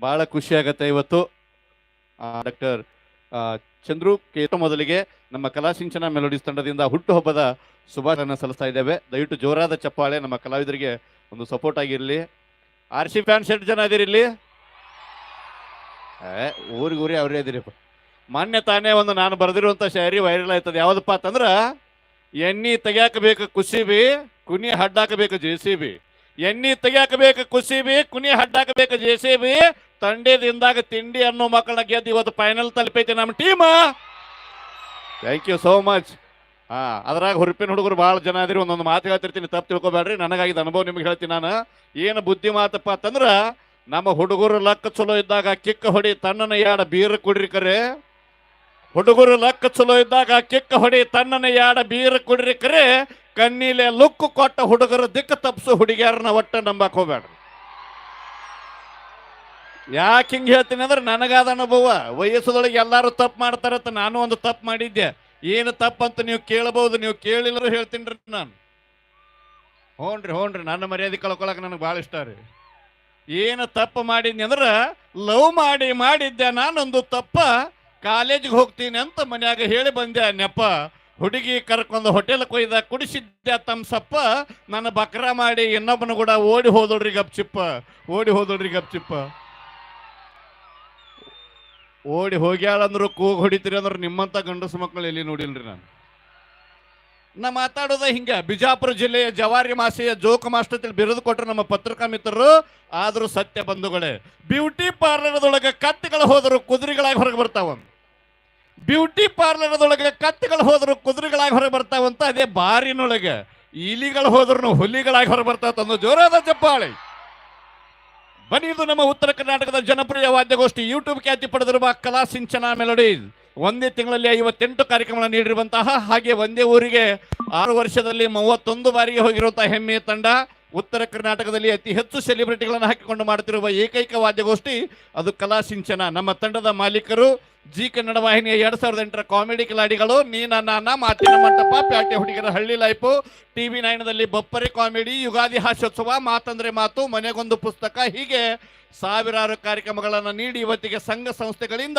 ಬಹಳ ಖುಷಿ ಆಗತ್ತೆ ಇವತ್ತು. ಡಾಕ್ಟರ್ ಚಂದ್ರು ಕೇತ ಮೊದಲಿಗೆ ನಮ್ಮ ಕಲಾಶಿಂಚನ ಮೆಲೋಡಿಸ್ ತಂಡದಿಂದ ಹುಟ್ಟುಹಬ್ಬದ ಶುಭಾಶಯನ ಸಲ್ಲಿಸ್ತಾ ಇದ್ದೇವೆ. ದಯವಿಟ್ಟು ಜೋರಾದ ಚಪ್ಪಾಳೆ, ನಮ್ಮ ಕಲಾವಿದರಿಗೆ ಒಂದು ಸಪೋರ್ಟ್ ಆಗಿರಲಿ. ಆರ್ ಸಿ ಫ್ಯಾನ್ಸ್ ಎಷ್ಟು ಜನ ಇಲ್ಲಿ? ಏ, ಊರಿಗೆ ಊರಿ ಅವರೇ ಅದಿರಿಪ್ಪ ಮಾನ್ಯ ತಾನೇ ಒಂದು ನಾನು ಬರೆದಿರುವಂಥ ಶಾಯರಿ ವೈರಲ್ ಆಯ್ತದೆ. ಯಾವುದಪ್ಪ ಅಂತಂದ್ರ, ಎಣ್ಣಿ ಬೇಕು ಕುಸಿಬಿ, ಕುನಿ ಹಡ್ಡಾಕಬೇಕು ಜೆ ಸಿ ಬಿ. ಎಣ್ಣಿ ತೆಗ್ಯಾಕ ಬೇಕು ಕುಸಿಬಿ, ಕುನಿ ಹಡ್ಡಾಕಬೇಕು ಜೆ ಸಿ ಬಿ. ತಂಡೇದಿಂದಾಗ ತಿಂಡಿ ಅನ್ನೋ ಮಕ್ಕಳನ್ನ ಗೆದ್ದು ಇವತ್ತು ಫೈನಲ್ ತಲುಪೈತಿ ನಮ್ಮ team thank you so much ಹಾ, ಅದ್ರಾಗ ಹುರುಪಿನ ಹುಡುಗರು ಭಾಳ ಜನ ಇದ್ರಿ ಒಂದೊಂದು ಮಾತು ಹೇಳ್ತಿರ್ತೀನಿ, ತಪ್ಪು ತಿಳ್ಕೊಬೇಡ್ರಿ. ನನಗಾಗಿದ್ದ ಅನುಭವ ನಿಮ್ಗೆ ಹೇಳ್ತೀನಿ ನಾನು. ಏನು ಬುದ್ಧಿ ಮಾತಪ್ಪ ಅಂತಂದ್ರೆ, ನಮ್ಮ ಹುಡುಗರು ಲಕ್ಕ ಚಲೋ ಇದ್ದಾಗ ಕಿಕ್ಕ ಹೊಡಿ, ತಣ್ಣನ ಯಾಡ ಬೀರ್ ಕುಡ್ರಿ ಕರೆ. ಹುಡುಗರು ಲಕ್ಕ ಚಲೋ ಇದ್ದಾಗ ಕಿಕ್ಕ ಹೊಡಿ, ತಣ್ಣನ ಯಾಡ ಬೀರ್ ಕುಡ್ರಿ ಕರೆ. ಕಣ್ಣಿಲೆ ಲುಕ್ ಕೊಟ್ಟ ಹುಡುಗರು ದಿಕ್ಕ ತಪ್ಸು ಹುಡುಗಿಯರನ್ನ ಒಟ್ಟ ನಂಬಕ್ ಹೋಗ್ಬೇಡ್ರಿ. ಯಾಕೆ ಹಿಂಗೆ ಹೇಳ್ತೀನಿ ಅಂದ್ರೆ ನನಗಾದ ಅನುಭವ. ವಯಸ್ಸದೊಳಗೆ ಎಲ್ಲರೂ ತಪ್ಪು ಮಾಡ್ತಾರತ್ತ ನಾನು ಒಂದು ತಪ್ಪು ಮಾಡಿದ್ದೆ. ಏನು ತಪ್ಪಂತ ನೀವು ಕೇಳಬಹುದು, ನೀವು ಕೇಳಿಲ್ಲರೂ ಹೇಳ್ತೀನಿ ರೀ ನಾನು. ಹ್ಞೂನ್ರಿ ಹ್ಞೂನ್ರಿ ನನ್ನ ಮರ್ಯಾದೆ ಕಳ್ಕೊಳಕ್ಕೆ ನನಗೆ ಭಾಳ ಇಷ್ಟ ರೀ. ಏನು ತಪ್ಪು ಮಾಡಿದ್ನಿ ಅಂದ್ರೆ ಲವ್ ಮಾಡಿ ಮಾಡಿದ್ದೆ ನಾನೊಂದು ತಪ್ಪ, ಕಾಲೇಜಿಗೆ ಹೋಗ್ತೀನಿ ಅಂತ ಮನ್ಯಾಗ ಹೇಳಿ ಬಂದೆ ನೆಪ್ಪ ಹುಡುಗಿ ಕರ್ಕೊಂಡು ಹೋಟೆಲ್ ಕೊಯ್ದ ಕುಡಿಸಿದ್ದೆ ತಮ್ಸಪ್ಪ ನನ್ನ ಬಕ್ರ ಮಾಡಿ ಇನ್ನೊಬ್ಬನ ಕೂಡ ಓಡಿ ಹೋದಳ್ರಿ ಗಪ್ಚಿಪ್ಪ. ಓಡಿ ಹೋದಳ್ರಿ ಗಪ್ಚಿಪ್ಪ. ಓಡಿ ಹೋಗ್ಯಾಳಂದ್ರು ಕೂಗ್ ಹೊಡಿತೀರಿ ಅಂದ್ರೆ ನಿಮ್ಮಂತ ಗಂಡಸು ಮಕ್ಕಳು ಎಲ್ಲಿ ನೋಡಿಲ್ರಿ ನಾನು? ನಾ ಮಾತಾಡೋದ ಹಿಂಗ. ಬಿಜಾಪುರ ಜಿಲ್ಲೆಯ ಜವಾರಿ ಮಾಸೆಯ ಜೋಕ ಮಾಸ್ಟರ್ ಬಿರುದು ಕೊಟ್ಟರು ನಮ್ಮ ಪತ್ರಿಕಾ ಮಿತ್ರರು. ಆದ್ರೂ ಸತ್ಯ ಬಂಧುಗಳೇ, ಬ್ಯೂಟಿ ಪಾರ್ಲರ್ದೊಳಗೆ ಕತ್ತಿಗಳು ಹೋದರು ಕುದುರೆಗಳಾಗಿ ಹೊರಗೆ ಬರ್ತಾವ. ಬ್ಯೂಟಿ ಪಾರ್ಲರ್ದೊಳಗೆ ಕತ್ತಿಗಳು ಹೋದರು ಕುದುರೆಗಳಾಗಿ ಹೊರಗೆ ಬರ್ತಾವಂತ ಅದೇ ಬಾರಿನೊಳಗೆ. ಇಲಿಗಳು ಹೋದ್ರು ಹುಲಿಗಳಾಗಿ ಹೊರಗೆ ಬರ್ತಾವ ತಂದು ಜೋರಾದ ಚಪ್ಪಾಳೆ ಬನ್ನಿ ನಮ್ಮ ಉತ್ತರ ಕರ್ನಾಟಕದ ಜನಪ್ರಿಯ ವಾದ್ಯಗೋಷ್ಠಿ. ಯೂಟ್ಯೂಬ್ ಖ್ಯಾತಿ ಪಡೆದಿರುವ ಕಲಾ ಸಿಂಚನ ಮೆಲೋಡಿ. ಒಂದೇ ತಿಂಗಳಲ್ಲಿ ಐವತ್ತೆಂಟು ಕಾರ್ಯಕ್ರಮಗಳನ್ನು ನೀಡಿರುವಂತಹ ಹಾಗೆ ಒಂದೇ ಊರಿಗೆ ಆರು ವರ್ಷದಲ್ಲಿ ಮೂವತ್ತೊಂದು ಬಾರಿಗೆ ಹೋಗಿರುವಂತಹ ಹೆಮ್ಮೆಯ ತಂಡ ಉತ್ತರ ಕರ್ನಾಟಕದಲ್ಲಿ ಅತಿ ಹೆಚ್ಚು ಸೆಲೆಬ್ರಿಟಿಗಳನ್ನು ಹಾಕಿಕೊಂಡು ಮಾಡುತ್ತಿರುವ ಏಕೈಕ ವಾದ್ಯಗೋಷ್ಠಿ ಅದು ಕಲಾ ಸಿಂಚನ. ನಮ್ಮ ತಂಡದ ಮಾಲೀಕರು ಜಿ ಕನ್ನಡ ವಾಹಿನಿಯ ಎರಡ್ ಸಾವಿರದ ಎಂಟರ ಕಾಮಿಡಿ ಕಿಲಾಡಿಗಳು ನೀನ ನಾನ ಮಾತಿನ ಮಂಟಪ, ಪ್ಯಾಟೆ ಹುಡುಗರ ಹಳ್ಳಿ ಲೈಫು ಟಿವಿ ನೈನದಲ್ಲಿ ಬಪ್ಪರಿ ಕಾಮಿಡಿ, ಯುಗಾದಿ ಹಾಸ್ಯೋತ್ಸವ, ಮಾತಂದ್ರೆ ಮಾತು, ಮನೆಗೊಂದು ಪುಸ್ತಕ, ಹೀಗೆ. ಸಾವಿರಾರು ಕಾರ್ಯಕ್ರಮಗಳನ್ನು ನೀಡಿ ಇವತ್ತಿಗೆ ಸಂಘ ಸಂಸ್ಥೆಗಳಿಂದ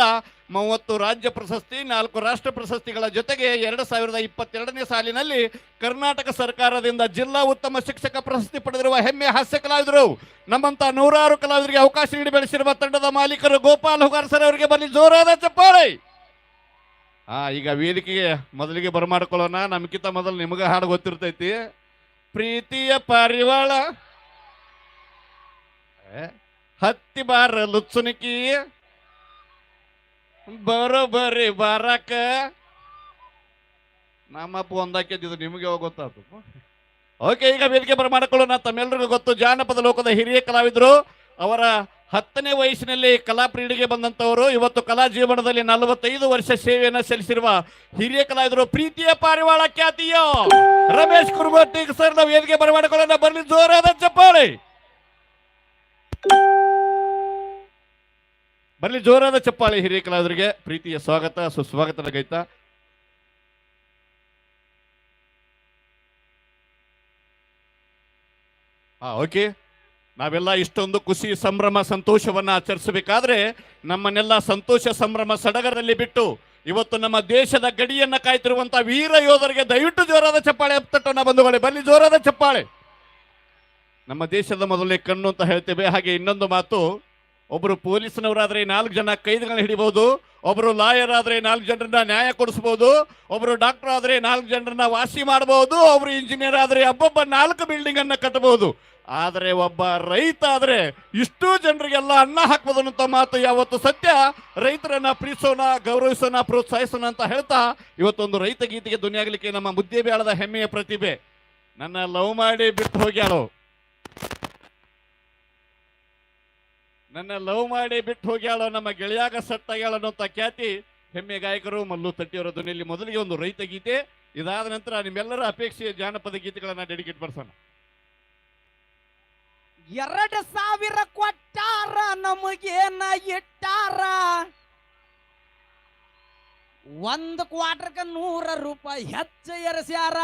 ಮೂವತ್ತು ರಾಜ್ಯ ಪ್ರಶಸ್ತಿ, ನಾಲ್ಕು ರಾಷ್ಟ್ರ ಪ್ರಶಸ್ತಿಗಳ ಜೊತೆಗೆ ಎರಡು ಸಾವಿರದ ಇಪ್ಪತ್ತೆರಡನೇ ಸಾಲಿನಲ್ಲಿ ಕರ್ನಾಟಕ ಸರ್ಕಾರದಿಂದ ಜಿಲ್ಲಾ ಉತ್ತಮ ಶಿಕ್ಷಕ ಪ್ರಶಸ್ತಿ ಪಡೆದಿರುವ ಹೆಮ್ಮೆ ಹಾಸ್ಯ ಕಲಾವಿದರು. ನಮ್ಮಂತ ನೂರಾರು ಕಲಾವಿದರಿಗೆ ಅವಕಾಶ ನೀಡಿ ಬೆಳೆಸಿರುವ ತಂಡದ ಮಾಲೀಕರು ಗೋಪಾಲ್ ಹುಗಾರ್ ಸರ್ ಅವರಿಗೆ ಬರಲಿ ಜೋರಾದ ಚಪ್ಪಾಳೆ. ಆ, ಈಗ ವೇದಿಕೆಗೆ ಮೊದಲಿಗೆ ಬರಮಾಡ್ಕೊಳ್ಳೋಣ. ನಮ್ಗಿಂತ ಮೊದಲು ನಿಮಗೆ ಹಾಡು ಗೊತ್ತಿರ್ತೈತಿ. ಪ್ರೀತಿಯ ಪಾರಿವಾಳ. ಹತ್ತಿ ಬಾರ ಲುಚ್ಚುನಿಕಿ, ಬರೋಬರಿ ಬಾರಕ. ನಮ್ಮಪ್ಪ ಒಂದಾಕಿದ್ದು ನಿಮಗೆ ಯಾವಾಗ ಗೊತ್ತಾಯ್ತು ಓಕೆ, ಈಗ ವೇದಿಕೆ ಬರಮಾಡಿಕೊಳ್ಳೋಣ ತಮ್ಮೆಲ್ಲರಿಗೂ ಗೊತ್ತು, ಜಾನಪದ ಲೋಕದ ಹಿರಿಯ ಕಲಾವಿದರು. ಅವರ ಹತ್ತನೇ ವಯಸ್ಸಿನಲ್ಲಿ ಕಲಾ ಕ್ರೀಡೆಗೆ ಬಂದಂತವರು ಇವತ್ತು ಕಲಾ ಜೀವನದಲ್ಲಿ ನಲವತ್ತೈದು ವರ್ಷ ಸೇವೆಯನ್ನು ಸಲ್ಲಿಸಿರುವ ಹಿರಿಯ ಕಲಾವಿದರು ಪ್ರೀತಿಯ ಪಾರಿವಾಳ ಖ್ಯಾತಿಯ. ರಮೇಶ್ ಕುರುಮೂರ್ತಿ ಸರ್, ನಾವು ವೇದಿಕೆ ಬರಮಾಡಿಕೊಳ್ಳೋಣ ಬರ್ಲಿ, ಜೋರಾದ ಚಪ್ಪಾಳೆ. ಬರಲಿ, ಜೋರಾದ ಚಪ್ಪಾಳೆ ಹಿರಿಯ ಕಲಾವಿದರಿಗೆ ಪ್ರೀತಿಯ ಸ್ವಾಗತ, ಸುಸ್ವಾಗತ ಗೈತಾ ಹಾ ಓಕೆ. ನಾವೆಲ್ಲ ಇಷ್ಟೊಂದು ಖುಷಿ, ಸಂಭ್ರಮ, ಸಂತೋಷವನ್ನ ಆಚರಿಸಬೇಕಾದ್ರೆ ನಮ್ಮನ್ನೆಲ್ಲ ಸಂತೋಷ, ಸಂಭ್ರಮ ಸಡಗರದಲ್ಲಿ ಬಿಟ್ಟು ಇವತ್ತು ನಮ್ಮ ದೇಶದ ಗಡಿಯನ್ನ ಕಾಯ್ತಿರುವಂತಹ ವೀರ ಯೋಧರಿಗೆ ದಯವಿಟ್ಟು ಜೋರಾದ ಚಪ್ಪಾಳೆ ತಟ್ಟೋಣ ಬಂಧುಗಳೇ. ಬನ್ನಿ ಜೋರಾದ ಚಪ್ಪಾಳೆ. ನಮ್ಮ ದೇಶದ ಮೊದಲೇ ಕಣ್ಣು ಅಂತ ಹೇಳ್ತೇವೆ. ಹಾಗೆ ಇನ್ನೊಂದು ಮಾತು ಒಬ್ಬರು ಪೊಲೀಸ್ನವರಾದ್ರೆ ನಾಲ್ಕು ಜನ ಕೈದಿಗಳನ್ನ ಹಿಡಿಬಹುದು ಒಬ್ಬರು ಲಾಯರ್ ಆದ್ರೆ ನಾಲ್ಕು ಜನರನ್ನ ನ್ಯಾಯ ಕೊಡಿಸಬಹುದು ಒಬ್ಬರು ಡಾಕ್ಟರ್ ಆದ್ರೆ ನಾಲ್ಕು ಜನರನ್ನ ವಾಸಿ ಮಾಡಬಹುದು ಒಬ್ರು ಇಂಜಿನಿಯರ್ ಆದ್ರೆ ಒಬ್ಬೊಬ್ಬ ನಾಲ್ಕು ಬಿಲ್ಡಿಂಗ್ ಅನ್ನ ಕಟ್ಟಬಹುದು. ಆದರೆ ಒಬ್ಬ ರೈತ ಆದ್ರೆ ಇಷ್ಟು ಜನರಿಗೆಲ್ಲ ಅನ್ನ ಹಾಕ್ಬೋದು ಅಂತ ಮಾತು ಯಾವತ್ತು ಸತ್ಯ? ರೈತರನ್ನ ಪ್ರೀತಿಸೋಣ, ಗೌರವಿಸೋಣ, ಪ್ರೋತ್ಸಾಹಿಸೋಣ ಅಂತ ಹೇಳ್ತಾ ಇವತ್ತೊಂದು ರೈತ ಗೀತೆಗೆ ಧ್ವನಿಯಾಗಲಿಕ್ಕೆ ನಮ್ಮ ಮುದ್ದೆ ಬೇಳದ ಹೆಮ್ಮೆಯ ಪ್ರತಿಭೆ. ನನ್ನ ಲವ್ ಮಾಡಿ ಬಿಟ್ಟು ಹೋಗ್ಯಾಳು. ನನ್ನ ಲವ್ ಮಾಡಿ ಬಿಟ್ಟು ಹೋಗ್ಯಾಳೋ ನಮ್ಮ ಗೆಳೆಯಾಗ ಸತ್ತಾಗ್ಯಾಳ ಅನ್ನೋಂಥ ಖ್ಯಾತಿ ಹೆಮ್ಮೆ ಗಾಯಕರು ಮಲ್ಲು ತಟ್ಟಿಯವರ ಧ್ವನಿಯಲ್ಲಿ ಮೊದಲಿಗೆ ಒಂದು ರೈತ ಗೀತೆ. ಇದಾದ ನಂತರ ನಿಮ್ಮೆಲ್ಲರ ಅಪೇಕ್ಷೆಯ ಜಾನಪದ ಗೀತೆಗಳನ್ನ ಡೆಡಿಕೇಟ್ ಬರ್ಸೋಣ ಎರಡು ಸಾವಿರ ಕೊಟ್ಟಾರ ನಮಗೇನ ಇಟ್ಟಾರ? ಒಂದು ಕ್ವಾರ್ಟರ್ಕ ನೂರ ರೂಪಾಯಿ ಹೆಚ್ಚು ಎರಸ್ಯಾರ?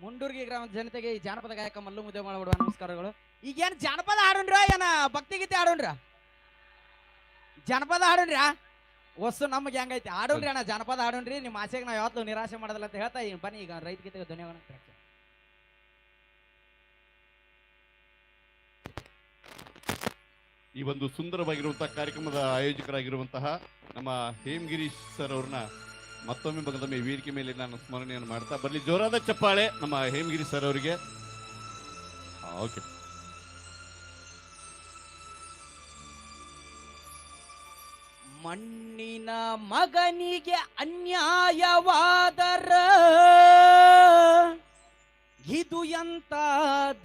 ಮುಂಡೂರ್ಗಿ ಗ್ರಾಮದ ಜನತೆಗೆ ಈ ಜಾನಪದ ಗಾಯಕ ಮಲ್ಲು ಮುದ್ದೆ ಮಾಡಿಬಿಡುವ ನಮಸ್ಕಾರಗಳು. ಈಗೇನ್ ಜನಪದ ಹಾಡುನ್ರ ಏನ? ಭಕ್ತಿ ಗೀತೆ ಹಾಡುನ್ರ? ಜನಪದ ಹಾಡುನ್ರ? ವಸ್ತು ನಮ್ಗೆ ಹೆಂಗೈತಿ ಹಾಡುನ್ರಿ ಅಣ್ಣ, ಜನಪದ ಹಾಡುನ್ರಿ. ನಿಮ್ಮ ಆಸೆಗೆ ನಾವು ಯಾವತ್ತೂ ನಿರಾಶೆ ಮಾಡೋದಿಲ್ಲ ಅಂತ ಹೇಳ್ತಾ ಈಗ ಬನ್ನಿ, ಈಗ ರೈತ ಗೀತೆಗೆ ಧನ್ಯವಾದ ಈ ಒಂದು ಸುಂದರವಾಗಿರುವಂತಹ ಕಾರ್ಯಕ್ರಮದ ಆಯೋಜಕರಾಗಿರುವಂತಹ ನಮ್ಮ ಹೇಮಗಿರೀಶ್ ಸರ್ ಅವ್ರನ್ನ ಮತ್ತೊಮ್ಮೆ ಮಗದೊಮ್ಮೆ ವೇದಿಕೆ ಮೇಲೆ ನಾನು ಸ್ಮರಣೆಯನ್ನು ಮಾಡ್ತಾ ಬರಲಿ. ಜೋರಾದ ಚಪ್ಪಾಳೆ ನಮ್ಮ ಹೇಮಗಿರಿ ಸರ್ ಅವರಿಗೆ. ಓಕೆ ಮಣ್ಣಿನ ಮಗನಿಗೆ ಅನ್ಯಾಯವಾದರ. ಇದು ಎಂತ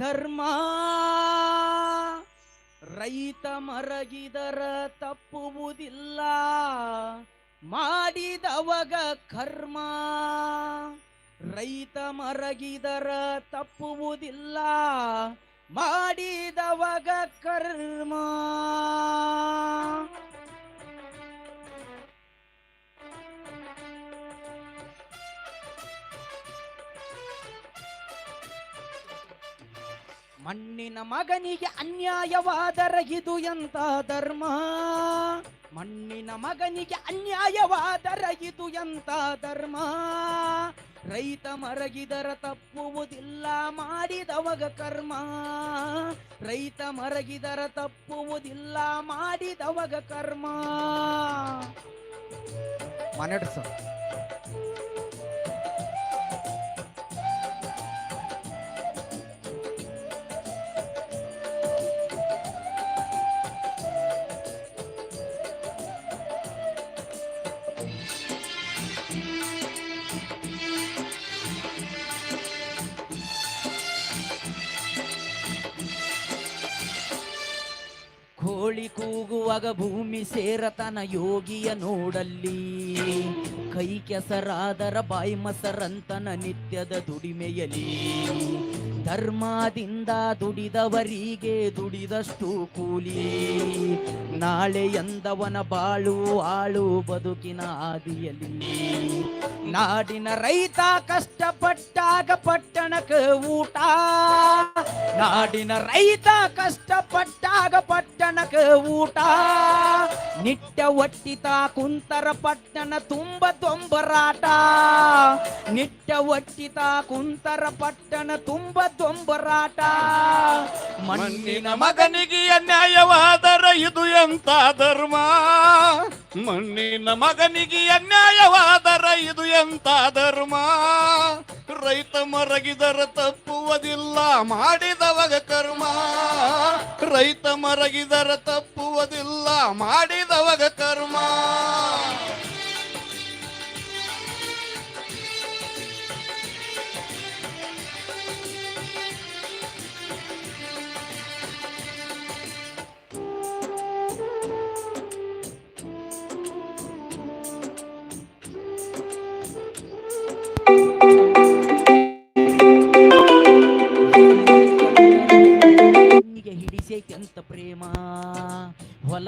ಧರ್ಮ? ರೈತ ಮರಗಿದರ ತಪ್ಪುವುದಿಲ್ಲ. ಮಾಡಿದವಗ ಕರ್ಮ. ರೈತ ಮರಗಿದರ ತಪ್ಪುವುದಿಲ್ಲ. ಮಾಡಿದವಗ ಕರ್ಮ. ಮಣ್ಣಿನ ಮಗನಿಗೆ ಅನ್ಯಾಯವಾದರ ಇದು ಎಂತ ಧರ್ಮ? ಮಣ್ಣಿನ ಮಗನಿಗೆ ಅನ್ಯಾಯವಾದರ ಇದು ಎಂತ ಧರ್ಮ? ರೈತ ಮರಗಿದರ ತಪ್ಪುವುದಿಲ್ಲ, ಮಾಡಿದವಗ ಕರ್ಮ. ರೈತ ಮರಗಿದರ ತಪ್ಪುವುದಿಲ್ಲ, ಮಾಡಿದವಗ ಕರ್ಮ. ಮನೆಡ್ಸ. ಕೂಗುವಾಗ ಭೂಮಿ ಸೇರತನ ಯೋಗಿಯ ನೋಡಲ್ಲಿ. ಕೈ ಕೆಸರಾದರ ಬಾಯಿ ಮಸರಂತನ ನಿತ್ಯದ ದುಡಿಮೆಯಲ್ಲಿ. ಧರ್ಮದಿಂದ ದುಡಿದವರಿಗೆ ದುಡಿದಷ್ಟು ಕೂಲಿ. ನಾಳೆ ಎಂದವನ ಬಾಳು ಆಳು ಬದುಕಿನ ಆದಿಯಲ್ಲಿ ನಾಡಿನ ರೈತ ಕಷ್ಟಪಟ್ಟಾಗ ಪಟ್ಟಣಕ್ಕೆ ಊಟ. ನಾಡಿನ ರೈತ ಕಷ್ಟಪಟ್ಟಾಗ ಪಟ್ಟಣಕ್ಕೆ ಊಟ. ನಿಟ್ಟ ಒಟ್ಟಿತ ಕುಂತರ ಪಟ್ಟಣ ತುಂಬ ದೊಂಬರಾಟ. ನಿಟ್ಟ ಒಟ್ಟಿತ ಕುಂತರ ಪಟ್ಟಣ ತುಂಬ ದೊಂಬರಾಟ. ಮಣ್ಣಿನ ಮಗನಿಗೆ ಅನ್ಯಾಯವಾದರ ಇದು ಎಂತ ಧರ್ಮ? ಮಣ್ಣಿನ ಮಗನಿಗೆ ಅನ್ಯಾಯವಾದರ ಇದು ಎಂತ ಧರ್ಮ? ರೈತ ಮರಗಿದರ ತಪ್ಪುವುದಿಲ್ಲ ಮಾಡಿದವಗ ಕರ್ಮ. ರೈತ ಮರಗಿದರ ತಪ್ಪುವುದಿಲ್ಲ ಮಾಡಿದವಗ ಕರ್ಮ.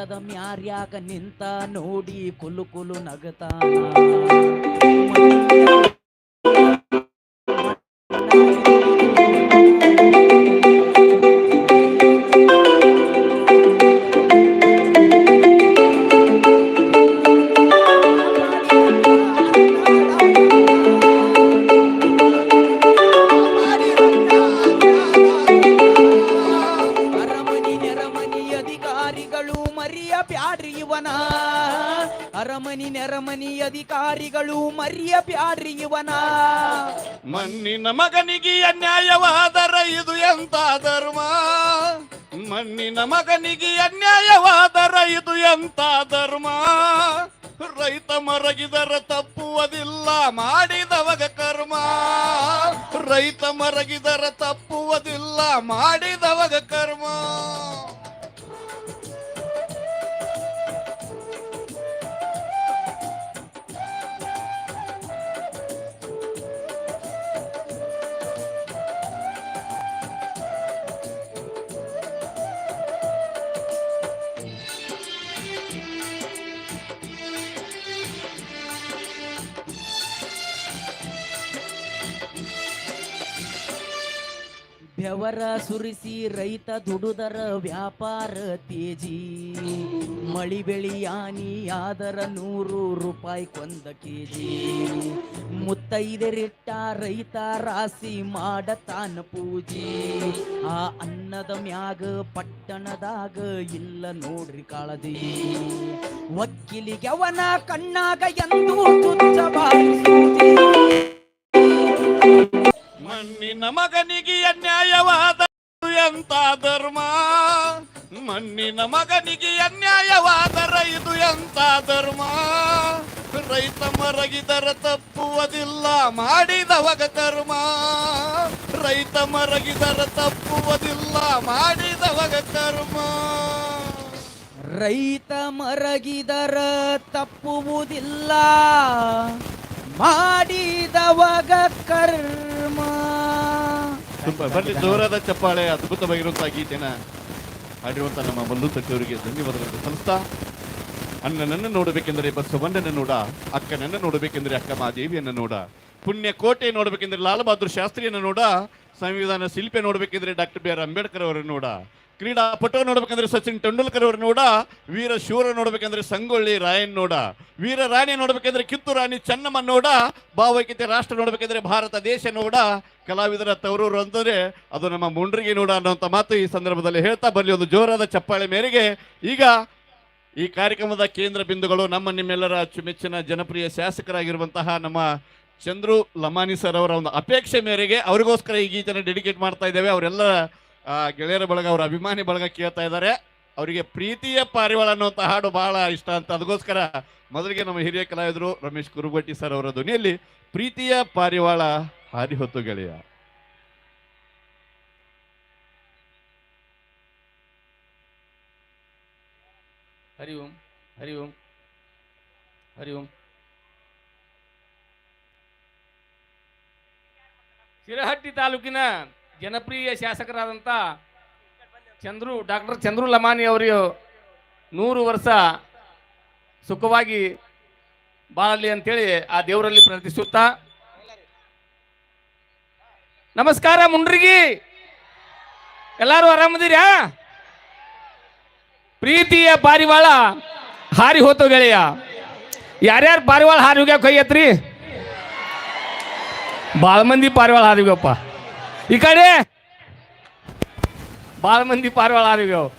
ಹೊಲದ ಮ್ಯಾರ್ಯಾಗ ನಿಂತ ನೋಡಿ ಕುಲು ಕುಲು ನಗತಾನ. ಅಧಿಕಾರಿಗಳು ಮರಿಯ ಬ್ಯಾಡ್ರಿ ಇವನ. ಮಣ್ಣಿನ ಮಗನಿಗೆ ಅನ್ಯಾಯವಾದರ ಇದು ಎಂತ ಧರ್ಮ? ಮಣ್ಣಿನ ಮಗನಿಗೆ ಅನ್ಯಾಯವಾದರ ಇದು ಎಂತ ಧರ್ಮ? ರೈತ ಮರಗಿದರ ತಪ್ಪುವುದಿಲ್ಲ, ಮಾಡಿದವಗ ಕರ್ಮ. ರೈತ ಮರಗಿದರ ತಪ್ಪುವುದಿಲ್ಲ, ಮಾಡಿದವಗ ಕರ್ಮ. ಬೆವರ ಸುರಿಸಿ ರೈತ ದುಡುದರ ವ್ಯಾಪಾರ ತೇಜಿ. ಮಳಿ ಬೆಳಿಯಾನಿ ಆದರ ನೂರು ರೂಪಾಯಿ ಕೊಂದ ಕೆಜಿ. ಮುತ್ತೈದರಿಟ್ಟ ರೈತ ರಾಸಿ ಮಾಡತಾನ ಪೂಜಿ. ಆ ಅನ್ನದ ಮ್ಯಾಗ ಪಟ್ಟಣದಾಗ ಇಲ್ಲ ನೋಡ್ರಿ ಕಾಳದಿ ವಕೀಲಿಗೆ ಅವನ ಕಣ್ಣಾಗ ಎಂದು. ಮಣ್ಣಿನ ಮಗನಿಗೆ ಅನ್ಯಾಯವಾದ ಮಣ್ಣಿನ ಮಗನಿಗೆ ಅನ್ಯಾಯವಾದರ ಇದು ಎಂತ ಧರ್ಮ? ರೈತ ಮರಗಿದರ ತಪ್ಪುವುದಿಲ್ಲ ಮಾಡಿದವಗ ಧರ್ಮ. ರೈತ ಮರಗಿದರ ತಪ್ಪುವುದಿಲ್ಲ ಮಾಡಿದವಗ ಧರ್ಮ. ರೈತ ಮರಗಿದರ ತಪ್ಪುವುದಿಲ್ಲ ಮಾಡಿದವಗ ಕರ್ಮ. ತುಂಬ ಬರ್ಲಿ ಜೋರಾದ ಚಪ್ಪಾಳೆ ಅದ್ಭುತವಾಗಿರುವಂತಹ ಗೀತೆನ. ಹಾಡಿರುವಂತ ನಮ್ಮ ತಟ್ಟವರಿಗೆ ಧನ್ಯವಾದಗಳನ್ನು ಸಲ್ಲಿಸ್ತಾ, ಅಣ್ಣನನ್ನು ನೋಡಬೇಕೆಂದರೆ ಬಸವಣ್ಣನ ನೋಡ, ಅಕ್ಕನನ್ನು ನೋಡಬೇಕೆಂದರೆ ಅಕ್ಕ ಮಾದೇವಿಯನ್ನು ನೋಡ ಪುಣ್ಯ ಕೋಟೆ ನೋಡಬೇಕೆಂದರೆ ಲಾಲ್ ಬಹದ್ದೂರ್ ಶಾಸ್ತ್ರಿಯನ್ನು ನೋಡ, ಸಂವಿಧಾನ ಶಿಲ್ಪಿ ನೋಡಬೇಕೆಂದರೆ ಡಾಕ್ಟರ್ ಬಿ ಆರ್ ಅಂಬೇಡ್ಕರ್ ಅವರನ್ನು ನೋಡ ಕ್ರೀಡಾಪಟು ನೋಡ್ಬೇಕಂದ್ರೆ ಸಚಿನ್ ತೆಂಡೂಲ್ಕರ್ ಅವರು ನೋಡ, ವೀರ ಶೂರ ನೋಡ್ಬೇಕಂದ್ರೆ ಸಂಗೊಳ್ಳಿ ರಾಯನ್ ನೋಡ, ವೀರ ರಾಣಿ ನೋಡ್ಬೇಕಂದ್ರೆ ಕಿತ್ತು ರಾಣಿ ಚೆನ್ನಮ್ಮ ನೋಡ, ಭಾವೈಕ್ಯತೆ ರಾಷ್ಟ್ರ ನೋಡ್ಬೇಕಂದ್ರೆ ಭಾರತ ದೇಶ ನೋಡ, ಕಲಾವಿದರ ತವರೂರು ಅಂತಂದ್ರೆ ಅದು ನಮ್ಮ ಮುಂಡ್ರಿಗೆ ನೋಡ ಅನ್ನೋಂಥ ಮಾತು ಈ ಸಂದರ್ಭದಲ್ಲಿ ಹೇಳ್ತಾ ಬರಲಿ. ಒಂದು ಜೋರಾದ ಚಪ್ಪಾಳೆ ಮೇರೆಗೆ. ಈಗ ಈ ಕಾರ್ಯಕ್ರಮದ ಕೇಂದ್ರ ಬಿಂದುಗಳು ನಮ್ಮ ನಿಮ್ಮೆಲ್ಲರ ಅಚ್ಚುಮೆಚ್ಚಿನ ಜನಪ್ರಿಯ ಶಾಸಕರಾಗಿರುವಂತಹ ನಮ್ಮ ಚಂದ್ರು ಲಮಾನಿ ಸರ್ ಅವರ ಒಂದು ಅಪೇಕ್ಷೆ ಮೇರೆಗೆ, ಅವರಿಗೋಸ್ಕರ ಈ ಗೀತನ ಡೆಡಿಕೇಟ್ ಮಾಡ್ತಾ ಇದ್ದೇವೆ. ಅವರೆಲ್ಲ ಆ, ಗೆಳೆಯರ ಬಳಗ ಅವರ ಅಭಿಮಾನಿ ಬಳಗ ಕೇಳ್ತಾ ಇದ್ದಾರೆ. ಅವರಿಗೆ ಪ್ರೀತಿಯ ಪಾರಿವಾಳ ಅನ್ನುವಂಥ ಹಾಡು ಬಹಳ ಇಷ್ಟ ಅಂತ ಅದಕ್ಕೋಸ್ಕರ ಮೊದಲಿಗೆ ನಮ್ಮ ಹಿರಿಯ ಕಲಾವಿದರು ರಮೇಶ್ ಕುರುಬಟ್ಟಿ ಸರ್ ಅವರ ಧ್ವನಿಯಲ್ಲಿ ಪ್ರೀತಿಯ ಪಾರಿವಾಳ ಹಾರಿ ಹೊತ್ತು ಗೆಳೆಯ. ಹರಿ ಓಂ ಹರಿ ಓಂ ಹರಿ ಓಂ. ಶಿರಹಟ್ಟಿ ತಾಲೂಕಿನ ಜನಪ್ರಿಯ ಶಾಸಕರಾದಂಥ ಚಂದ್ರು, ಡಾಕ್ಟರ್ ಚಂದ್ರು ಲಮಾನಿ ಅವರು ನೂರು ವರ್ಷ ಸುಖವಾಗಿ ಬಾಳಲಿ ಅಂತೇಳಿ ಆ ದೇವರಲ್ಲಿ ಪ್ರಾರ್ಥಿಸುತ್ತಾ. ನಮಸ್ಕಾರ ಮುಂಡ್ರಿಗಿ! ಎಲ್ಲರೂ ಆರಾಮದಿರ್ಯಾ? ಪ್ರೀತಿಯ ಪಾರಿವಾಳ ಹಾರಿ ಹೋತು ಗೆಳೆಯ. ಯಾರ್ಯಾರು ಪಾರಿವಾಳ ಹಾರಿ ಹೋಗ್ಯಾಕ ಎತ್ರಿ ಭಾಳ ಮಂದಿ ಪಾರಿವಾಳ ಹಾರಿ ಹೋಗ್ಯಪ್ಪ ಈ ಕಡೆ ಭಾಳ ಮಂದಿ ಪಾರಿವಾಳ ಹಾರಿ ಹೋಗ್ಯಾವ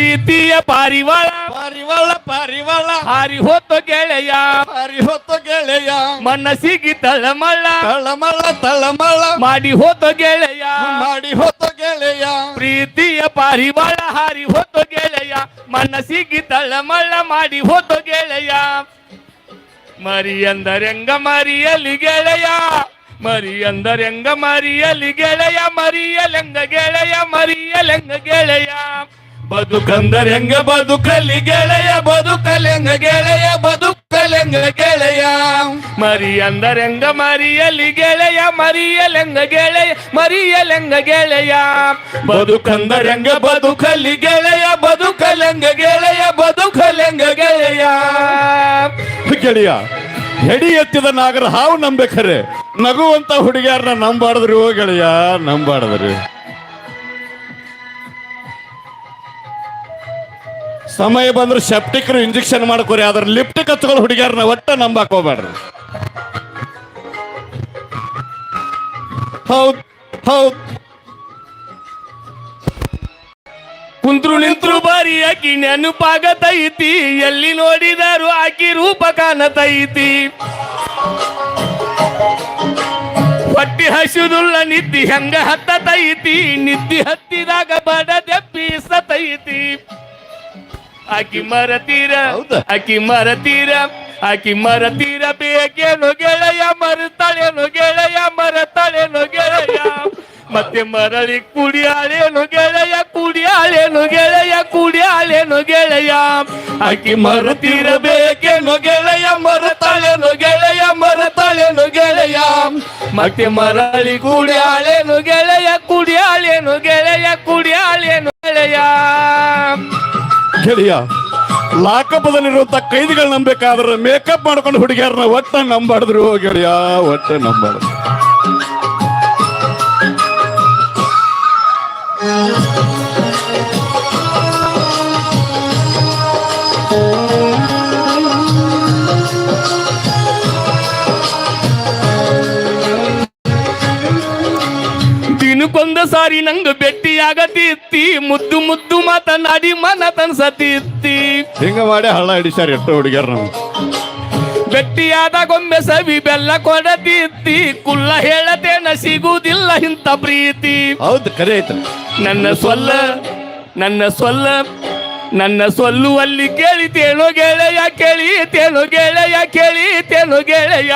ಪ್ರೀತಿಯ ಪಾರಿವಾಳ. ಪಾರಿವಾಳ ಪಾರಿವಾಳ. ಹಾರಿ ಹೊತ್ತು ಗೆಳೆಯ. ಹಾರಿ ಹೊತ್ತು ಗೆಳೆಯ. ಮನಸ್ಸಿಗೆ ತಳಮಳ. ತಳಮಳ ತಳಮಳ. ಮಾಡಿ ಹೊತ್ತು ಗೆಳೆಯ. ಮಾಡಿ ಹೊತ್ತು ಗೆಳೆಯ. ಪ್ರೀತಿಯ ಪಾರಿವಾಳ ಹಾರಿ ಹೊತ್ತು ಗೆಳೆಯ. ಮನಸ್ಸಿಗೆ ತಳಮಳ ಮಾಡಿ ಹೊತ್ತು ಗೆಳೆಯ. ಮರಿ ಅಂದರೆಂಗ ಮರಿಯಲಿ ಗೆಳೆಯ. ಮರಿ ಅಂದರೆಂಗ ಮರಿಯಲಿ ಗೆಳೆಯ. ಮರಿಯಲೆಂಗ ಗೆಳೆಯ ಮರಿಯಲೆಂಗ ಗೆಳೆಯ. ಬದುಕಂದರೆಂಗ ಬದುಕಲಿ ಗೆಳೆಯ ಬದುಕಲೆಂಗ ಗೆಳೆಯ ಬದುಕಲೆಂಗ ಗೆಳೆಯ? ಮರಿ ಅಂದರೆಂಗ ಮರಿಯಲಿ ಗೆಳೆಯ ಮರಿಯಲೆಂಗ ಗೆಳೆಯ ಮರಿಯಲೆಂಗ ಗೆಳೆಯ? ಬದುಕಂದರೆಂಗ ಬದುಕಲಿ ಗೆಳೆಯ ಬದುಕಲೆಂಗ ಗೆಳೆಯ ಬದುಕಲೆಂಗ ಗೆಳೆಯ? ಗೆಳೆಯ, ಹೆಡಿ ಎತ್ತಿದ ನಾಗರ ಹಾವು ನಂಬೇಕರೆ ನಗುವಂತ ಹುಡುಗಿಯಾರನ್ನ ನಂಬಾಡದ್ರಿ ಓ ಗೆಳೆಯ, ನಂಬಾಡದ್ರಿ. ಸಮಯ ಬಂದ್ರೆ ಸೆಪ್ಟಿಕ್ರು ಇಂಜೆಕ್ಷನ್ ಮಾಡ್ಕೊರಿ ಅದ್ರ ಲಿಫ್ಟ್ ಕತ್ಕೊಳ್ಳೋ ಹುಡುಗಿಯರನ್ನ ಒಟ್ಟ ನಂಬಾಕ್ ಹೋಗ್ಬೇಡ್ರಿ ಹೌದ್ ಹೌದ್. ಕುಂತ್ರು ನಿಂತ್ರು ಬಾರಿ ಆಕಿ ನೆನಪಾಗತೈತಿ ಎಲ್ಲಿ ನೋಡಿದಾರು ಆಕಿ ರೂಪ ಕಾಣತೈತಿ ಹೊಟ್ಟಿ ಹಸಿದುಲ್ಲ ನಿದ್ದಿ ಹೆಂಗ ಹತ್ತತೈತಿ ನಿದ್ದಿ ಹತ್ತಿದಾಗ ಬಡ ದೆಪ್ಪಿ ಸತೈತಿ ಆಕಿ ಮರತೀರ? ಆಕಿ ಮರತೀರ ಆಕಿ ಮರತೀರ ಬೇಕೇನು ಗೆಳೆಯ ಮರುತ್ತಾಳೇನು ಗೆಳೆಯ ಮರತಾಳೇನು ಗೆಳೆಯ? ಮತ್ತೆ ಮರಳಿ ಕುಡಿಯಾಳೇನು ಗೆಳೆಯ ಕುಡಿಯಾಳೇನು ಗೆಳೆಯ ಕುಡಿಯಾಳೇನು ಗೆಳೆಯ? ಆಕಿ ಮರುತೀರ ಬೇಕೇನು ಗೆಳೆಯ ಮರತಾಳೇನು ಗೆಳೆಯ ಮರತಾಳೇನು ಗೆಳೆಯ? ಮತ್ತೆ ಮರಳಿ ಕುಡಿಯಾಳೇನು ಗೆಳೆಯ ಕುಡಿಯಾಳೇನು ಗೆಳೆಯ ಕುಡಿಯಾಳೇನು ಗೆಳೆಯ? ಗೆಳೆಯ ಲಾಕಪದಲ್ಲಿರುವಂತ ಕೈದಿಗಳು ನಂಬೇಕಾದ್ರೆ ಮೇಕಪ್ ಮಾಡ್ಕೊಂಡು ಹುಡುಗಿಯರನ್ನ ಒಟ್ಟ ನಂಬಾಡಿದ್ರು ಗೆಳೆಯ ಒಟ್ಟ ನಂಬಾಡ್ದು ಸಾರಿ ನಂಗ ಭೇಟಿಯಾಗತಿತ್ತಿ ಮುದ್ದು ಮುದ್ದು ಮಾತನಾಡಿ ಮನ ತನ್ಸತಿತ್ತಿ ಹಿಂಗ ಮಾಡಿ ಹಳ್ಳ ಹಿಡಿಸ್ಯಾರ ಎಷ್ಟು ಹುಡುಗಿಯರ್ ನಮ್ಗೆ. ಭೇಟಿಯಾದಾಗೊಮ್ಮೆ ಸವಿ ಬೆಲ್ಲ ಕೊಡತಿತ್ತಿ ಕುಲ್ಲ ಹೇಳತೇನ ಸಿಗುವುದಿಲ್ಲ ಇಂಥ ಪ್ರೀತಿ. ಹೌದು ಕರೆ ಐತ ನನ್ನ ಸೊಲ್ಲ ನನ್ನ ಸೊಲ್ಲ ನನ್ನ ಸೊಲ್ಲುವಲ್ಲಿ ತೇಳು ಗೆಳೆಯ ಕೇಳಿತೇನೋ ಗೆಳೆಯ ಕೇಳಿತೇನೋ ಗೆಳೆಯ.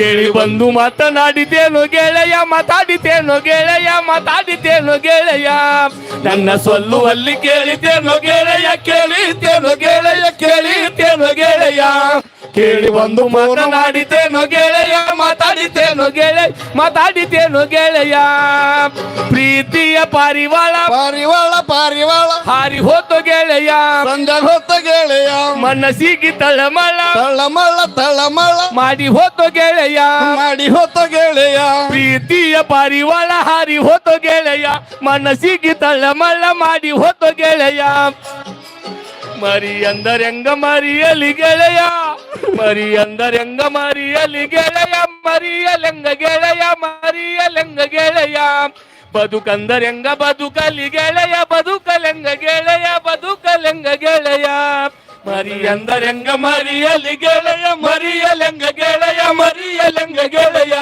ಕೇಳಿ ಬಂದು ಮಾತನಾಡಿದ್ದೇನು ಗೆಳೆಯ, ಮಾತಾಡಿದ್ದೇನು ಗೆಳೆಯ ಮಾತಾಡಿದ್ದೇನು ಗೆಳೆಯ. ನನ್ನ ಸೊಲ್ಲುವಲ್ಲಿ ಕೇಳಿದ್ದೇನು ಗೆಳೆಯ ಕೇಳಿದ್ದೇನು ಗೆಳೆಯ ಕೇಳಿದ್ದೇನು ಗೆಳೆಯ. ಕೇಳಿ ಒಂದು ಮಾತನಾಡಿತೇನೋ ಗೆಳೆಯ ಮಾತಾಡಿತೇನೋ ಗೆಳೆಯ ಮಾತಾಡಿತೇನೋ ಗೆಳೆಯ. ಪ್ರೀತಿಯ ಪಾರಿವಾಳ ಪಾರಿವಾಳ ಪಾರಿವಾಳ. ಹಾರಿ ಹೋತು ಗೆಳೆಯ. ಸಂಜೆ ಹೋತು ಗೆಳೆಯ. ಮನಸ್ಸಿಗೆ ತಳಮಳ. ತಳಮಳ ತಳಮಳ. ಮಾಡಿ ಹೋತು ಗೆಳೆಯ. ಮಾಡಿ ಹೋತು ಗೆಳೆಯ. ಪ್ರೀತಿಯ ಪಾರಿವಾಳ ಹಾರಿ ಹೋತು ಗೆಳೆಯ. ಮನಸ್ಸಿಗೆ ತಳಮಳ ಮಾಡಿ ಹೋತು ಗೆಳೆಯ. ಮರಿ ಅಂದರೆಂಗ ಮರಿಯಲಿ ಗೆಳೆಯ. ಮರಿ ಅಂದರೆಂಗ ಮರಿಯಲಿ ಗೆಳೆಯ. ಮರಿಯಲೆಂಗ ಗೆಳೆಯ. ಮರಿಯಲೆಂಗ ಗೆಳೆಯ. ಬದುಕಂದರೆಂಗ ಬದುಕಲಿ ಗೆಳೆಯ. ಬದುಕಲೆಂಗ ಗೆಳೆಯ. ಬದುಕಲೆಂಗ ಗೆಳೆಯ. ಮರಿ ಅಂದರೆಂಗ ಮರಿಯಲಿ ಗೆಳೆಯ. ಮರಿಯಲೆಂಗ ಗೆಳೆಯ. ಮರಿಯಲೆಂಗ ಗೆಳೆಯ.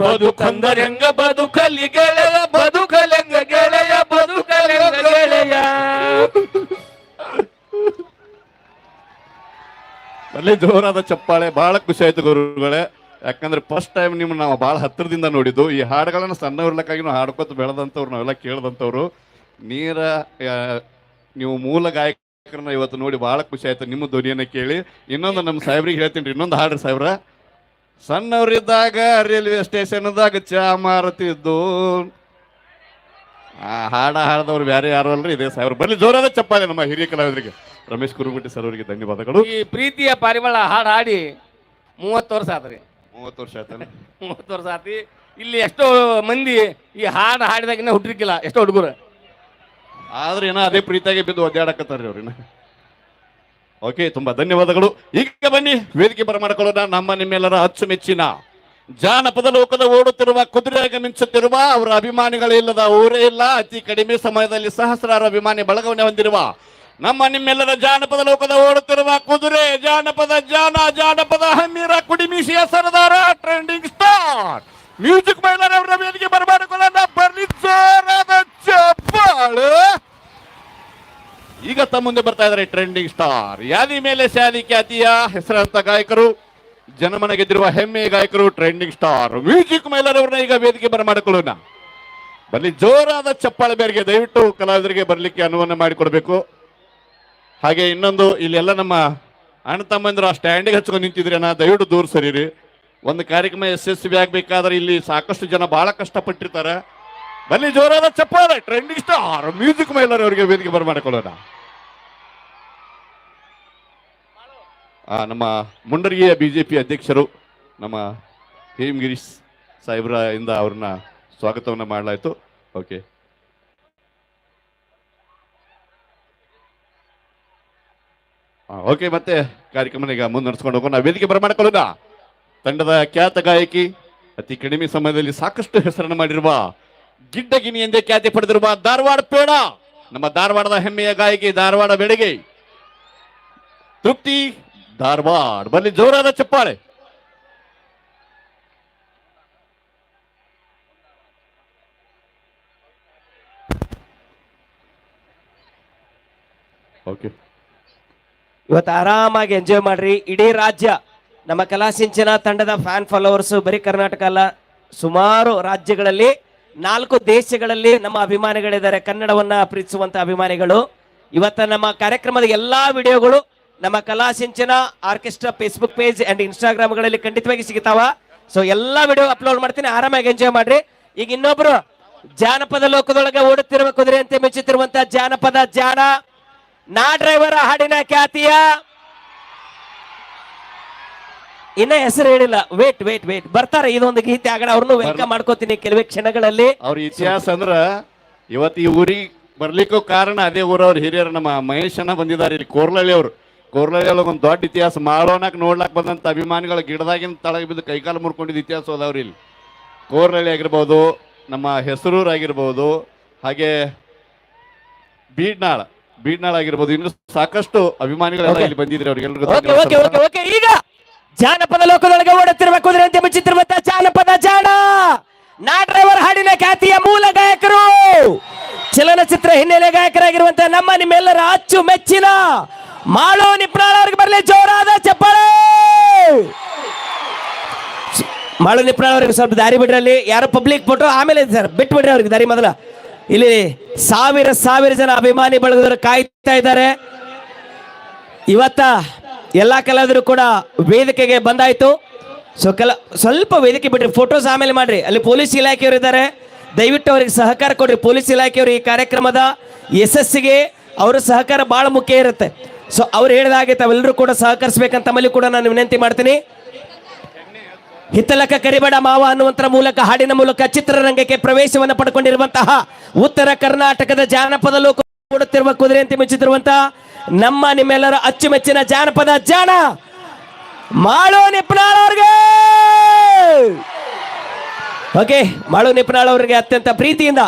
ಬದುಕಂದರೆಂಗ ಬದುಕಲಿ ಗೆಳೆಯ. ಬದುಕಲೆಂಗ ಗೆಳೆಯ. ಬದುಕಲೆಂಗ ಗೆಳೆಯ. ಅಲ್ಲಿ ಜೋರಾದ ಚಪ್ಪಾಳೆ, ಬಹಳ ಖುಷಿ ಆಯ್ತು ಗುರುಗಳೇ. ಯಾಕಂದ್ರೆ ಫಸ್ಟ್ ಟೈಮ್ ನಿಮ್ ನಾವು ಬಹಳ ಹತ್ತಿರದಿಂದ ನೋಡಿದ್ದು. ಈ ಹಾಡುಗಳನ್ನ ಸಣ್ಣವ್ರಲಕ್ಕಾಗಿ ನಾವು ಹಾಡ್ಕೊತ ಬೆಳೆದಂಥವ್ರು, ನಾವೆಲ್ಲ ಕೇಳಿದಂಥವ್ರು. ನೀರ ನೀವು ಮೂಲ ಗಾಯಕರನ್ನ ಇವತ್ತು ನೋಡಿ ಬಹಳ ಖುಷಿ ಆಯ್ತು ನಿಮ್ಮ ಧ್ವನಿಯನ್ನ ಕೇಳಿ. ಇನ್ನೊಂದು ನಮ್ಮ ಸಾಹೇಬ್ರಿಗೆ ಹೇಳ್ತೀನಿ ಇನ್ನೊಂದು ಹಾಡ್ರಿ ಸಾಹೇಬ್ರ. ಸಣ್ಣವರಿದ್ದಾಗ ರೈಲ್ವೆ ಸ್ಟೇಷನ್ದಾಗ ಚಾ ಮಾರುತ್ತಿದ್ದು. ಆ ಹಾಡ ಹಾಡದವ್ರು ಬೇರೆ ಯಾರು ಅಲ್ರಿ? ಇದೇ ಸಾಹೇಬ್ರು. ಬರ್ಲಿ, ಜೋರಾದ ಚಪ್ಪಾಳೆ ನಮ್ಮ ಹಿರಿಯ ಕಲಾವಿದರಿಗೆ. ರಮೇಶ್ ಕುರುಗುಟ್ಟಿ ಸರ್ ಅವರಿಗೆ ಧನ್ಯವಾದಗಳು. ಈ ಪ್ರೀತಿಯ ಪಾರಿವಾಳ ಹಾಡು ಹಾಡಿ ಮೂವತ್ತು ವರ್ಷ ಆತ್ರಿ. ಮೂವತ್ತು ವರ್ಷ ಆಯ್ತಾನೆ ಮೂವತ್ತು ವರ್ಷ ಆತಿ ಇಲ್ಲಿ ಎಷ್ಟೋ ಮಂದಿ ಈ ಹಾಡು ಹಾಡಿದಾಗಿನ ಹುಟ್ಟಿರ್ಕಿಲ್ಲ ಎಷ್ಟೋ ಹುಡುಗರು. ಆದ್ರೆ ಏನೋ ಅದೇ ಪ್ರೀತಿಯಾಗಿ ಬಿದ್ದು ಒದ್ದಾಡಕತ್ತಾರ್ರಿ ಅವ್ರಿನ ಓಕೆ ತುಂಬಾ ಧನ್ಯವಾದಗಳು. ಈಗ ಬನ್ನಿ ವೇದಿಕೆ ಬರಮಾಡಿಕೊಳ್ಳೋಣ. ನಮ್ಮ ನಿಮ್ಮೆಲ್ಲರ ಅಚ್ಚುಮೆಚ್ಚಿನ ಜಾನಪದ ಲೋಕದ ಓಡುತ್ತಿರುವ ಕುದುರೆಯಾಗಿ ಮಿಂಚುತ್ತಿರುವ ಅವರ ಅಭಿಮಾನಿಗಳಿಲ್ಲದ ಊರೇ ಇಲ್ಲ. ಅತಿ ಕಡಿಮೆ ಸಮಯದಲ್ಲಿ ಸಹಸ್ರಾರು ಅಭಿಮಾನಿ ಬಳಗವನ್ನೇ ಹೊಂದಿರುವ ನಮ್ಮ ನಿಮ್ಮೆಲ್ಲರ ಜಾನಪದ ಲೋಕದ ಓಡುತ್ತಿರುವ ಕುದುರೆ, ಜಾನಪದ ಜಾನ, ಜಾನಪದ ಹಮ್ಮೀರ ಕುಡಿಮೀಸಿಯ ಸರದಾರ ಟ್ರೆಂಡಿಂಗ್ ಸ್ಟಾರ್ ಮ್ಯೂಸಿಕ್ ಮೈಲರ್ ಅವರ ವೇದಿಕೆ ಬರಮಾಡಿಕೊಳ್ಳೋಣ ಬರ್ಲಿ ಜೋರಾದ ಚಪ್ಪಾಳು. ಈಗ ತಮ್ಮ ಮುಂದೆ ಬರ್ತಾ ಇದ್ದಾರೆ ಟ್ರೆಂಡಿಂಗ್ ಸ್ಟಾರ್ ಯಾದಿ ಮೇಲೆ ಸ್ಯಾದಿ ಖ್ಯಾತಿಯ ಹೆಸರಾಂತ ಗಾಯಕರು, ಜನಮನ ಗೆದ್ದಿರುವ ಹೆಮ್ಮೆ ಗಾಯಕರು ಟ್ರೆಂಡಿಂಗ್ ಸ್ಟಾರ್ ಮ್ಯೂಸಿಕ್ ಮೈಲರ್ ಅವ್ರನ್ನ ಈಗ ವೇದಿಕೆ ಬರಮಾಡಿಕೊಳ್ಳೋಣ ಬರ್ಲಿ ಜೋರಾದ ಚಪ್ಪಾಳೆ ಬೇರೆಗೆ ದಯವಿಟ್ಟು ಕಲಾವಿದರಿಗೆ ಬರಲಿಕ್ಕೆ ಅನುವನ್ನ ಮಾಡಿಕೊಡ್ಬೇಕು. ಹಾಗೆ ಇನ್ನೊಂದು ಇಲ್ಲೆಲ್ಲ ನಮ್ಮ ಅಣ್ಣ ತಮ್ಮಂದ್ರು ಆ ಸ್ಟ್ಯಾಂಡಿಗೆ ಹಚ್ಕೊಂಡು ನಿಂತಿದ್ರೆ ನಾ ದಯವಿಟ್ಟು ದೂರ ಸರೀರಿ. ಒಂದು ಕಾರ್ಯಕ್ರಮ ಯಶಸ್ವಿ ಆಗ್ಬೇಕಾದ್ರೆ ಇಲ್ಲಿ ಸಾಕಷ್ಟು ಜನ ಬಹಳ ಕಷ್ಟಪಟ್ಟಿರ್ತಾರೆ. ಬನ್ನಿ ಜೋರಾದ ಚಪ್ಪಾಳೆ ಟ್ರೆಂಡಿಂಗ್ ಸ್ಟಾರ್ ಮ್ಯೂಸಿಕ್ ಮೈಲರ್ ಅವರಿಗೆ ವೇದಿಕೆ ಬರಮಾಡಿಕೊಳ್ಳೋಣ. ಆ, ನಮ್ಮ ಮುಂಡರಗಿಯ ಬಿಜೆಪಿ ಅಧ್ಯಕ್ಷರು ನಮ್ಮ ಹೇಮಗಿರೀಶ್ ಸಾಹೇಬ್ರ ಇಂದ ಅವ್ರನ್ನ ಸ್ವಾಗತವನ್ನ ಮಾಡಲಾಯ್ತು. ಓಕೆ ಓಕೆ ಮತ್ತೆ ಕಾರ್ಯಕ್ರಮ ಈಗ ಮುಂದುವರಿಸ್ಕೊಂಡು ಹೋಗೋಣ. ವೇದಿಕೆ ಬರಮಾಡಿಕೊಳ್ಳೋಣ ತಂಡದ ಖ್ಯಾತ ಗಾಯಕಿ, ಅತಿ ಕಡಿಮೆ ಸಮಯದಲ್ಲಿ ಸಾಕಷ್ಟು ಹೆಸರನ್ನು ಮಾಡಿರುವ ಗಿಡ್ಡಗಿನಿ ಎಂದೇ ಖ್ಯಾತಿ ಪಡೆದಿರುವ ಧಾರವಾಡ ಪೇಡ, ನಮ್ಮ ಧಾರವಾಡದ ಹೆಮ್ಮೆಯ ಗಾಯಕಿ, ಧಾರವಾಡ ಬೆಳಗ್ಗೆ ತೃಪ್ತಿ ಧಾರವಾಡ. ಬನ್ನಿ, ಜೋರಾದ ಚಪ್ಪಾಳೆ. ಓಕೆ. ಇವತ್ತು ಆರಾಮಾಗಿ ಎಂಜಾಯ್ ಮಾಡ್ರಿ. ಇಡೀ ರಾಜ್ಯ, ನಮ್ಮ ಕಲಾಸಿಂಚನ ತಂಡದ ಫ್ಯಾನ್ ಫಾಲೋವರ್ಸ್ ಬರೀ ಕರ್ನಾಟಕ ಅಲ್ಲ, ಸುಮಾರು ರಾಜ್ಯಗಳಲ್ಲಿ, ನಾಲ್ಕು ದೇಶಗಳಲ್ಲಿ ನಮ್ಮ ಅಭಿಮಾನಿಗಳಿದ್ದಾರೆ. ಕನ್ನಡವನ್ನ ಪ್ರೀತಿಸುವಂತ ಅಭಿಮಾನಿಗಳು. ಇವತ್ತ ನಮ್ಮ ಕಾರ್ಯಕ್ರಮದ ಎಲ್ಲಾ ವಿಡಿಯೋಗಳು ನಮ್ಮ Kalasinchana orchestra Facebook page and ಇನ್ಸ್ಟಾಗ್ರಾಮ್ಗಳಲ್ಲಿ ಖಂಡಿತವಾಗಿ ಸಿಗ್ತಾವ. ಸೊ ಎಲ್ಲಾ ವಿಡಿಯೋ ಅಪ್ಲೋಡ್ ಮಾಡ್ತೀನಿ. ಆರಾಮಾಗಿ ಎಂಜಾಯ್ ಮಾಡ್ರಿ. ಈಗ ಇನ್ನೊಬ್ರು ಜಾನಪದ ಲೋಕದೊಳಗೆ ಓಡುತ್ತಿರುವ ಕುದುರೆ ಅಂತ ಮೆಚ್ಚುತ್ತಿರುವಂತಹ ಜಾನಪದ ಜಾಣ. ನಾ ಡ್ರೈವರ್ ಹಾಡಿನ ಖ್ಯಾತಿಯ. ಇನ್ನ ಹೆಸರು ಹೇಳಿಲ್ಲ. ವೇಟ್ ವೇಟ್ ವೇಟ್ ಬರ್ತಾರೆ ಇದೊಂದು ಗೀತೆ ಆಗಣ. ಅವ್ರನ್ನು ವೆಲ್ಕಮ್ ಮಾಡ್ಕೋತೀನಿ ಕೆಲವೇ ಕ್ಷಣಗಳಲ್ಲಿ. ಅವ್ರ ಇತಿಹಾಸ ಅಂದ್ರ ಇವತ್ತು ಈ ಊರಿಗೆ ಬರ್ಲಿಕ್ಕೂ ಕಾರಣ ಅದೇ ಊರವ್ರ ಹಿರಿಯರು. ನಮ್ಮ ಮಹೇಶ್ ಅಣ್ಣ ಬಂದಿದ್ದಾರೆ ಇಲ್ಲಿ ಕೋರ್ಲಳ್ಳಿ ಅವರು. ಕೋರ್ಲಳ್ಳಿ ಒಳಗೆ ಒಂದು ದೊಡ್ಡ ಇತಿಹಾಸ. ಮಾಡೋಣಕ್ ನೋಡ್ಲಾಕ್ ಬಂದಂತ ಅಭಿಮಾನಿಗಳ ಗಿಡದಾಗಿನ ತಳಗ ಬಿದ್ದು ಕೈಕಾಲು ಮುರ್ಕೊಂಡಿದ್ದ ಇತಿಹಾಸ ಅದಾವ್ರಿ ಇಲ್ಲಿ. ಕೋರ್ಲಳ್ಳಿ ಆಗಿರ್ಬೋದು ನಮ್ಮ ಹೆಸರೂರಾಗಿರ್ಬೋದು ಹಾಗೆ ಬೀಡ್ನಾಳ. ಬೀಡ್ನಾಳ ಆಗಿರ್ಬೋದು ಇನ್ನು ಸಾಕಷ್ಟು ಅಭಿಮಾನಿಗಳೆಲ್ಲ Okay. ಇಲ್ಲಿ ಬಂದಿದ್ರೆ ಅವ್ರಿಗೆಲ್ರಿಗೂ ಓಕೆ ಓಕೆ ಓಕೆ ಓಕೆ ಈಗ ಜಾನಪದ ಲೋಕದೊಳಗೆ ಓಡುತ್ತಿರುವ ಕುದುರೆಯಂತೆ ಮೆಚ್ಚುತ್ತಿರುವಂತ ಜಾನಪದ ಜಾಣ. ನಾ ಡ್ರೈವರ್ ಹಾಡಿನ ಖ್ಯಾತಿಯ ಮೂಲ ಗಾಯಕರು. ಚಲನಚಿತ್ರ ಹಿನ್ನೆಲೆ ಗಾಯಕರಾಗಿರುವಂತಹ ನಮ್ಮ ನಿಮ್ಮೆಲ್ಲರ ಅಚ್ಚು ಮೆಚ್ಚಿನ ಮಾಳೋ ನಿಪ್ರಾಳ ಅವ್ರಿಗೆ ಬರಲಿ ಜೋರಾದ ಚಪ್ಪಾಳೆ. ಮಾಳು ನಿಪ್ರಾಳ ಅವ್ರಿಗೆ ಸ್ವಲ್ಪ ದಾರಿ ಬಿಡ್ರಲ್ಲಿ. ಯಾರೋ ಪಬ್ಲಿಕ್ ಫೋಟೋ ಆಮೇಲೆ ಸರ್ ಬಿಟ್ಟು ಬಿಡ್ರಿ ಅವ್ರಿಗೆ ದಾರಿ ಮೊದಲ. ಇಲ್ಲಿ ಸಾವಿರ ಸಾವಿರ ಜನ ಅಭಿಮಾನಿ ಬಳಗದವರು ಕಾಯ್ತಾ ಇದ್ದಾರೆ. ಇವತ್ತ ಎಲ್ಲ ಕಲಾವಿದರು ಕೂಡ ವೇದಿಕೆಗೆ ಬಂದಾಯ್ತು. ಸೊ ಕೆಲ ಸ್ವಲ್ಪ ವೇದಿಕೆ ಬಿಡ್ರಿ ಫೋಟೋಸ್ ಆಮೇಲೆ ಮಾಡ್ರಿ. ಅಲ್ಲಿ ಪೊಲೀಸ್ ಇಲಾಖೆಯವರು ಇದ್ದಾರೆ. ದಯವಿಟ್ಟು ಅವರಿಗೆ ಸಹಕಾರ ಕೊಡ್ರಿ. ಪೊಲೀಸ್ ಇಲಾಖೆಯವರು ಈ ಕಾರ್ಯಕ್ರಮದ ಯಶಸ್ಸಿಗೆ ಅವರ ಸಹಕಾರ ಬಹಳ ಮುಖ್ಯ ಇರುತ್ತೆ. ಸೊ ಅವ್ರು ಹೇಳಿದಾಗೆ ತಾವೆಲ್ಲರೂ ಕೂಡ ಸಹಕರಿಸ್ಬೇಕಂತ ತಮ್ಮಲ್ಲಿ ಕೂಡ ನಾನು ವಿನಂತಿ ಮಾಡ್ತೀನಿ. ಹಿತ್ತಲಕ ಕರಿಬಡ ಮಾವ ಅನ್ನುವಂತರ ಮೂಲಕ, ಹಾಡಿನ ಮೂಲಕ ಚಿತ್ರರಂಗಕ್ಕೆ ಪ್ರವೇಶವನ್ನು ಪಡ್ಕೊಂಡಿರುವಂತಹ ಉತ್ತರ ಕರ್ನಾಟಕದ ಜಾನಪದ ಲೋಕ ಓಡುತ್ತಿರುವ ಕುದುರೆಯಂತೆ ಮೆಚ್ಚುತ್ತಿರುವಂತಹ ನಮ್ಮ ನಿಮ್ಮೆಲ್ಲರ ಅಚ್ಚುಮೆಚ್ಚಿನ ಜಾನಪದ ಜಾಣ, ಮಾಳು ನಿಪ್ನಾಳ್ ಅವ್ರಿಗೆ! ಓಕೆ, ಮಾಳು ನಿಪ್ನಾಳ್ ಅವರಿಗೆ ಅತ್ಯಂತ ಪ್ರೀತಿಯಿಂದ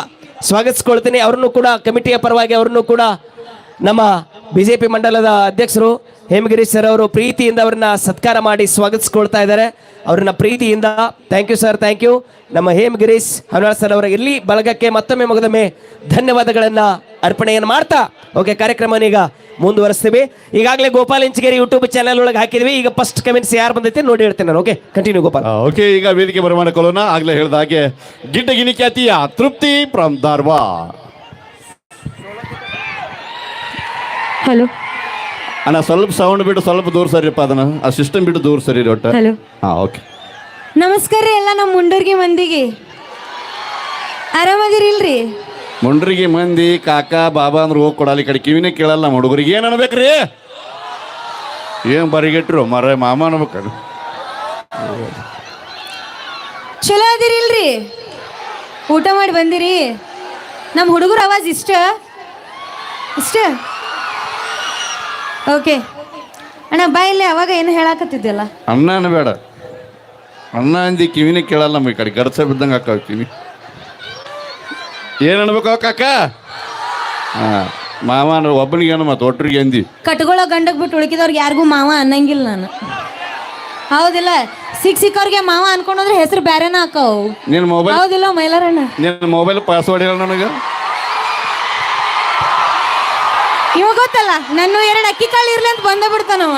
ಸ್ವಾಗತಿಸ್ಕೊಳ್ತೀನಿ. ಅವ್ರನ್ನು ಕೂಡ, ಕಮಿಟಿಯ ಪರವಾಗಿ ಅವ್ರನ್ನು ಕೂಡ ನಮ್ಮ ಬಿಜೆಪಿ ಮಂಡಲದ ಅಧ್ಯಕ್ಷರು ಹೇಮಗಿರೀಶ್ ಸರ್ ಅವರು ಪ್ರೀತಿಯಿಂದ ಅವ್ರನ್ನ ಸತ್ಕಾರ ಮಾಡಿ ಸ್ವಾಗತಿಸ್ಕೊಳ್ತಾ ಇದ್ದಾರೆ. ಅವ್ರನ್ನ ಪ್ರೀತಿಯಿಂದ thank you sir thank you ನಮ್ಮ ಹೇಮಗಿರೀಶ್ ಹನುವಾಳ್ ಸರ್ ಅವರ ಇಲ್ಲಿ ಬಳಗಕ್ಕೆ ಮತ್ತೊಮ್ಮೆ ಮಗದೊಮ್ಮೆ ಧನ್ಯವಾದಗಳನ್ನ ಅರ್ಪಣೆಯನ್ನು ಮಾಡ್ತಾ ಓಕೆ ಕಾರ್ಯಕ್ರಮನೀಗ ಮುಂದುವರಿಸ್ತೀವಿ. ಈಗಾಗಲೇ ಗೋಪಾಲ್ ಇಂಚಗೇರಿ ಯೂಟ್ಯೂಬ್ ಚಾನಲ್ ಒಳಗೆ ಹಾಕಿದ್ವಿ. ಈಗ ಫಸ್ಟ್ ಕಮೆಂಟ್ಸ್ ಯಾರು ಬಂದೈತೆ ನೋಡಿ ಹೇಳ್ತೇನೆ ನಾನು ಓಕೆ ಕಂಟಿನ್ಯೂ ಗೋಪಾಲ್. ಓಕೆ ಈಗ ವೇದಿಕೆ ಬರಮಾಡಿಕೊಳ್ಳೋಣ ಆಗ್ಲೇ ಹೇಳಿದ ಹಾಗೆ ಗಿಡ್ಡ ಗಿನಿ ಖ್ಯಾತಿಯ ತೃಪ್ತಿ ಫ್ರಮ್ ಧಾರವಾಡ. ಹಲೋ ಅಣ್ಣ ಸ್ವಲ್ಪ ಸೌಂಡ್ ಬಿಟ್ಟು ಸ್ವಲ್ಪ ದೂರ ಸರಿಯಪ್ಪ ಅದನ್ನ. ಆ ಸಿಸ್ಟಮ್ ಬಿಟ್ಟು ದೂರ ಸರಿ ಒಟ್ಟು. ಹಲೋ ಹಾ ಓಕೆ ನಮಸ್ಕಾರ ರೀ ಎಲ್ಲ ನಮ್ಮ ಮುಂಡೂರ್ಗಿ ಮಂದಿಗೆ. ಆರಾಮದಿರಿಲ್ರಿ? ಮುಂಡ್ರಿಗೆ ಮಂದಿ ಕಾಕ ಬಾಬಾ ಅಂದ್ರೆ ಹೋಗಿ ಕೊಡಲಿ ಕಡೆ ಕಿವಿನೇ ಕೇಳಲ್ಲ ನಮ್ಮ ಹುಡುಗರಿಗೆ. ಏನ್ ಅನ್ಬೇಕ್ರಿ ಏನ್ ಬರಿಗೆಟ್ರು? ಮರ ಮಾಮ ಅನ್ಬೇಕು ಚಲೋ ಅದಿರಿಲ್ರಿ? ಊಟ ಮಾಡಿ ಬಂದಿರಿ. ನಮ್ಮ ಹುಡುಗರ ಆವಾಜ್ ಇಷ್ಟ? ಇಷ್ಟ? ಓಕೆ ಅಣ್ಣ ಬಾಯಲ್ಲಿ ಅವಾಗ ಏನು ಹೇಳಾಕತ್ತಿದ್ಯಲ್ಲ? ಅನ್ನ ಅನ್ಬೇಡ ಅನ್ನ ಅಂದಿ ಕಿವಿನೇ ಕೇಳಲ್ಲ ನಮಗೆ ಈ ಕಡೆ. ಗರ್ಸ ಬಿದ್ದಂಗೆ ಹಾಕಾವ್ ಕಿವಿ. ಏನು ಅನ್ಬೇಕು ಕಾಕ? ಹಾ ಮಾವ ಅಂದ್ರೆ ಒಬ್ಬನಿಗೆ ಏನು ಮತ್ತೆ ಒಟ್ಟರಿಗೆ ಅಂದಿ? ಕಟ್ಕೊಳ್ಳೋ ಗಂಡಕ್ಕೆ ಬಿಟ್ಟು ಉಳ್ಕಿದವ್ರಿಗೆ ಯಾರಿಗೂ ಮಾವ ಅನ್ನಂಗಿಲ್ಲ ನಾನು. ಹೌದಿಲ್ಲ ಸಿಕ್ ಸಿಕ್ಕವ್ರಿಗೆ ಮಾವ ಅನ್ಕೊಂಡ್ರೆ ಹೆಸರು ಬ್ಯಾರೆನ ಹಾಕವು ನಿನ್ನ ಮೊಬೈಲ್ ಹೌದಿಲ್ಲ ಮೈಲಾರಣ್ಣ? ನಿನ್ನ ಮೊಬೈಲ್ ಪಾಸ್ವರ್ಡ್ ಹೇಳ ನನಗೆ. ಇವಾಗ ಗೊತ್ತಲ್ಲ ನನ್ನ ಎರಡು ಅಕ್ಕಿ ಕಾಳು ಇರ್ಲಿ ಅಂತ ಬಂದ ಬಿಡ್ತಾನವ.